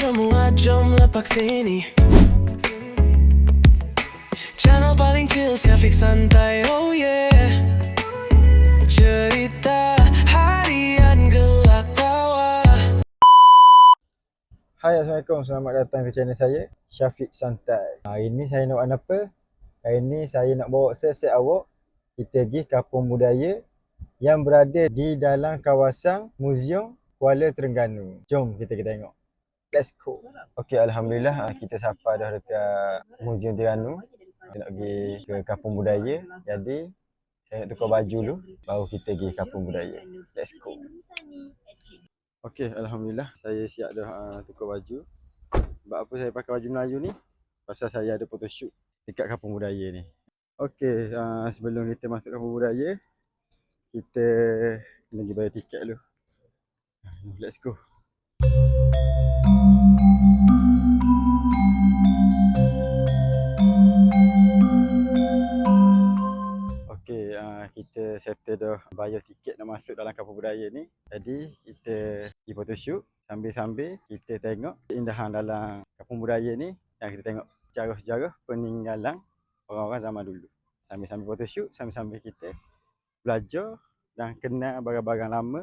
semua jom lepak sini. Channel paling chill Syafiq santai oh yeah. Cerita harian gelak tawa. Hai Assalamualaikum, selamat datang ke channel saya Syafiq Santai. Hari ni saya nak buat apa? Hari ni saya nak bawa set-set awak. Kita pergi kampung budaya Yang berada di dalam kawasan Museum Kuala Terengganu. Jom kita kita tengok Let's go Okay Alhamdulillah ah, kita sampai dah dekat Museum Terengganu Kita nak pergi ke kampung budaya Jadi saya nak tukar baju dulu Baru kita pergi kampung budaya Let's go Okey, alhamdulillah saya siap dah uh, tukar baju. Sebab apa saya pakai baju Melayu ni? Pasal saya ada photoshoot dekat kampung budaya ni. Okey, uh, sebelum kita masuk kampung budaya, kita kena pergi bayar tiket dulu. Let's go. Settle dah bayar tiket nak masuk dalam kampung budaya ni. Jadi kita pergi photoshoot sambil-sambil kita tengok keindahan dalam kampung budaya ni dan kita tengok sejarah-sejarah peninggalan orang-orang zaman dulu. Sambil-sambil photoshoot, sambil-sambil kita belajar dan kenal barang-barang lama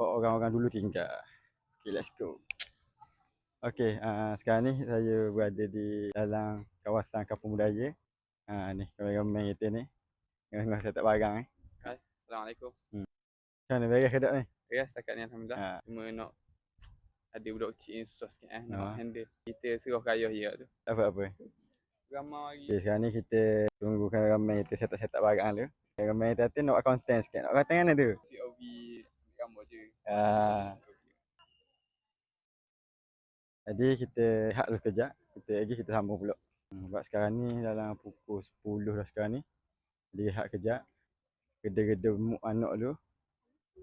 orang-orang dulu tinggal. Okay, let's go. Okey, uh, sekarang ni saya berada di dalam kawasan kampung budaya. Ha, ni kameraman kita ni. Tengah saya tak barang eh. Assalamualaikum. Macam mana beres ke tak ni? Ya, setakat ni Alhamdulillah. Ha. Cuma nak ada budak kecil ni susah sikit eh. Nak Ha. handle. Kita serah kaya je tu. Tak apa-apa. Ramai lagi. Okay, sekarang ni kita tunggu kameraman kita setak-setak barang dulu. Kameraman kita tu nak buat konten sikit. Nak buat konten mana tu? POV gambar je. Ah, jadi kita rehat dulu kejap. Kita lagi kita sambung pula. Hmm, sebab sekarang ni dalam pukul 10 dah sekarang ni. Rehat kejap. Gede-gede muk anak dulu.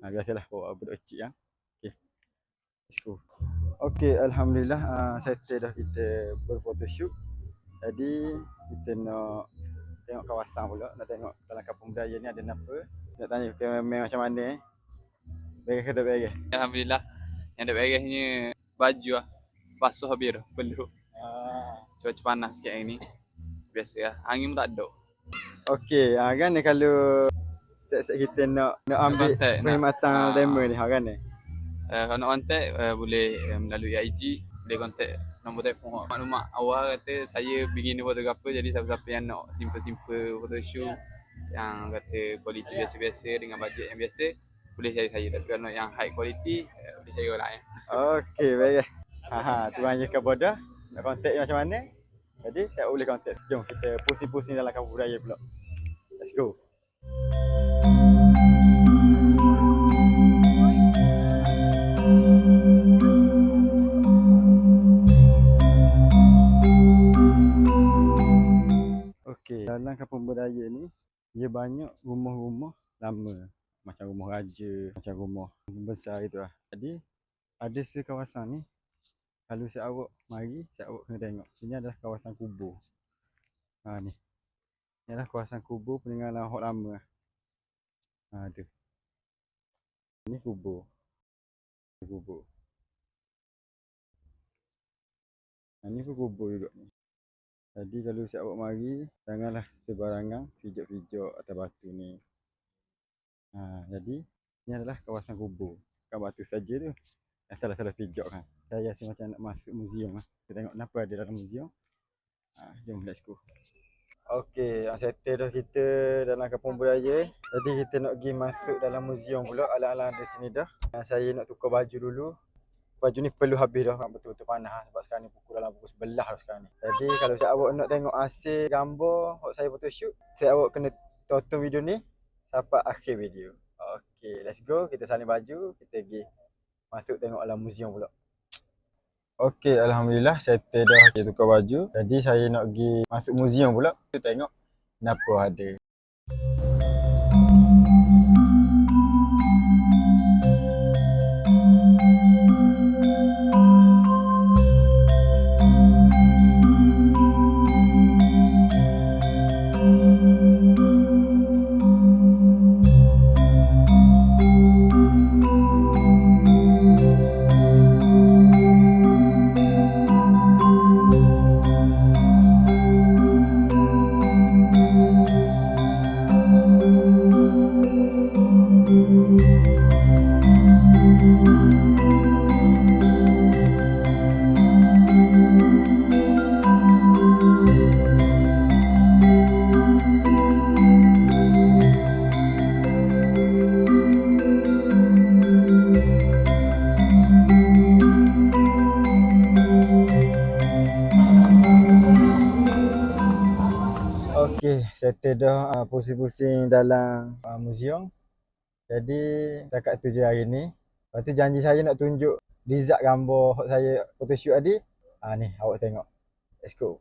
Ha, biasalah bawa budak kecil kan. Okay. Let's go. Okay, Alhamdulillah uh, settle dah kita berphotoshoot. Jadi kita nak tengok kawasan pula. Nak tengok dalam kampung budaya ni ada apa. Nak tanya kameraman macam mana eh. Beres ke tak beres? Alhamdulillah. Yang ada beresnya baju lah. Basuh habis dah. Perlu. Ah. Cuaca panas sikit hari ni. Biasa lah. Angin pun tak ada. Okey, ha, kan kalau set-set kita nak nak ambil nak- perkhidmatan demo ni, ha kan ni. Uh, kalau nak contact, uh, boleh uh, melalui IG. Boleh contact nombor telefon. Maklumat awal kata saya beginner photographer. Jadi siapa-siapa yang nak simple-simple photoshoot. Yang kata kualiti biasa-biasa dengan bajet yang biasa. Boleh cari saya. Tapi kalau yang high quality, uh, boleh cari orang lain. Okey, baik. Ha ha, tuan je ke bodoh. Nak contact macam mana? Jadi tak boleh contact. Jom kita pusing-pusing dalam kampung budaya pula. Let's go. Okey, dalam kampung budaya ni dia banyak rumah-rumah lama macam rumah raja, macam rumah besar itu lah. Jadi ada sekawasan ni kalau saya awak mari, saya awak kena tengok. Sini adalah kawasan kubur. Ha ni. Ni adalah kawasan kubur peninggalan orang lama. Ha tu. Ni kubur. Ni kubur. Ha ni pun kubur juga ni. Jadi kalau saya awak mari, janganlah sebarangan pijak-pijak atas batu ni. Ha, jadi ni adalah kawasan kubur. Bukan batu saja tu. Salah-salah pijak kan. Saya rasa macam nak masuk museum lah. Kita tengok kenapa ada dalam museum. Ha, jom let's go. Okey, yang settle dah kita dalam kampung budaya. Jadi kita nak pergi masuk dalam museum pula. Alang-alang ada sini dah. Yang saya nak tukar baju dulu. Baju ni perlu habis dah betul-betul panas lah. sebab sekarang ni pukul dalam pukul 11 dah sekarang ni. Jadi kalau saya awak nak tengok hasil gambar waktu saya photoshoot, saya awak kena tonton video ni sampai akhir video. Okey, let's go. Kita salin baju, kita pergi masuk tengok dalam museum pula. Okey, alhamdulillah settle dah kita tukar baju. Jadi saya nak pergi masuk museum pula. Kita tengok kenapa ada. Settle dah uh, pusing-pusing dalam uh, museum. Jadi setakat tu je hari ni. Lepas tu janji saya nak tunjuk result gambar hot saya photoshoot tadi. Ah ni awak tengok. Let's go.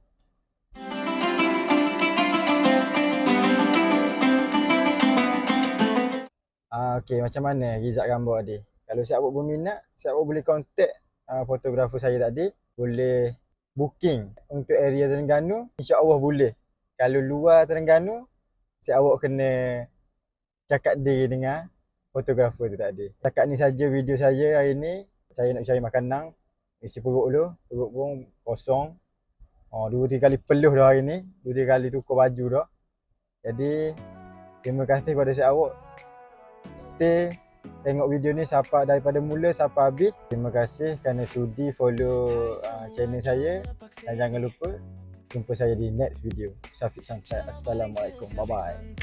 Ah okey macam mana result gambar tadi? Kalau siap awak berminat, siap awak boleh contact uh, fotografer saya tadi, boleh booking untuk area Terengganu, insya-Allah boleh. Kalau luar Terengganu, siap awak kena cakap diri dengan fotografer tu tadi. Setakat ni saja video saya hari ni. Saya nak cari makanan, isi perut dulu, perut pun kosong. Oh, dua tiga kali peluh dah hari ni, dua tiga kali tukar baju dah. Jadi terima kasih kepada siap awak. Stay tengok video ni sampai daripada mula sampai habis. Terima kasih kerana sudi follow uh, channel saya dan jangan lupa jumpa saya di next video. Syafiq Santai. Assalamualaikum. Bye-bye.